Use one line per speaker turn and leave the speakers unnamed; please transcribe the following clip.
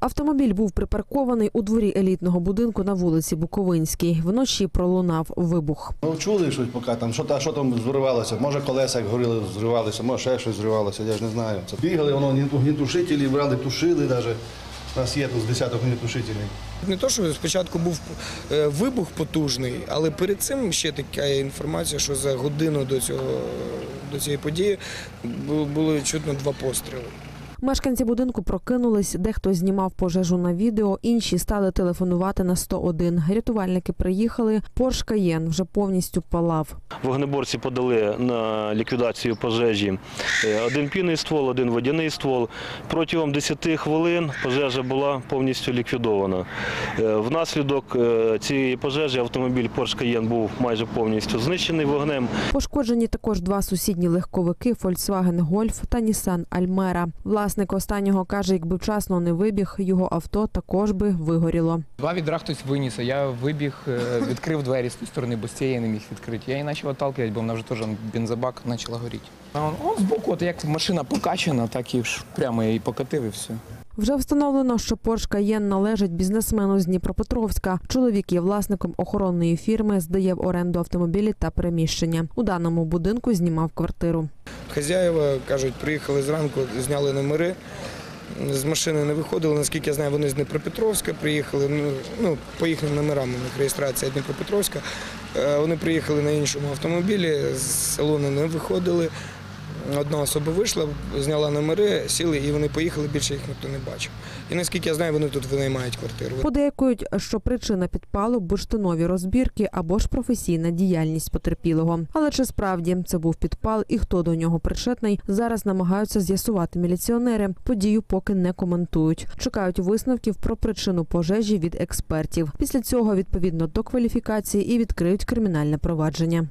Автомобіль був припаркований у дворі елітного будинку на вулиці Буковинській. Вночі пролунав вибух.
Ну, чули щось поки там, що, та, що там зривалося. Може колеса як горіли, зривалися, може ще щось зривалося, я ж не знаю. Це бігали, воно гні- гнітушителі брали, тушили навіть. У нас є тут з десяток гнітушителів.
Не то, що спочатку був е, вибух потужний, але перед цим ще така інформація, що за годину до цього до цієї події бу- було чутно два постріли.
Мешканці будинку прокинулись, дехто знімав пожежу на відео, інші стали телефонувати на 101. Рятувальники приїхали. Порш Каєн вже повністю палав.
Вогнеборці подали на ліквідацію пожежі е, один пінний ствол, один водяний ствол. Протягом 10 хвилин пожежа була повністю ліквідована. Е, Внаслідок е, цієї пожежі автомобіль Porsche Cayenne був майже повністю знищений вогнем.
Пошкоджені також два сусідні легковики Volkswagen Golf та Nissan Almera. Власник останнього каже, якби вчасно не вибіг, його авто також би вигоріло.
Два відра хтось виніс, а я вибіг, е, відкрив двері з тієї сторони, бо з цієї не міг відкрити. Я її почав отталкивати, бо вона вже теж бензобак почала горіти. А он, он збоку, от як машина покачана, так і прямо я її покатив і все.
Вже встановлено, що Porsche Cayenne належить бізнесмену з Дніпропетровська. Чоловік є власником охоронної фірми, здає в оренду автомобілі та приміщення. У даному будинку знімав квартиру.
Хазяїва кажуть, приїхали зранку, зняли номери. З машини не виходили, наскільки я знаю, вони з Дніпропетровська приїхали. Ну, ну по їхнім номерам у них реєстрація Дніпропетровська. Е, Вони приїхали на іншому автомобілі, з салону не виходили. Одна особа вийшла, зняла номери, сіли і вони поїхали, більше їх ніхто не бачив. І наскільки я знаю, вони тут винаймають квартиру.
Подейкують, що причина підпалу бурштинові розбірки або ж професійна діяльність потерпілого. Але чи справді це був підпал і хто до нього причетний, зараз намагаються з'ясувати міліціонери. Подію поки не коментують. Чекають висновків про причину пожежі від експертів. Після цього відповідно до кваліфікації і відкриють кримінальне провадження.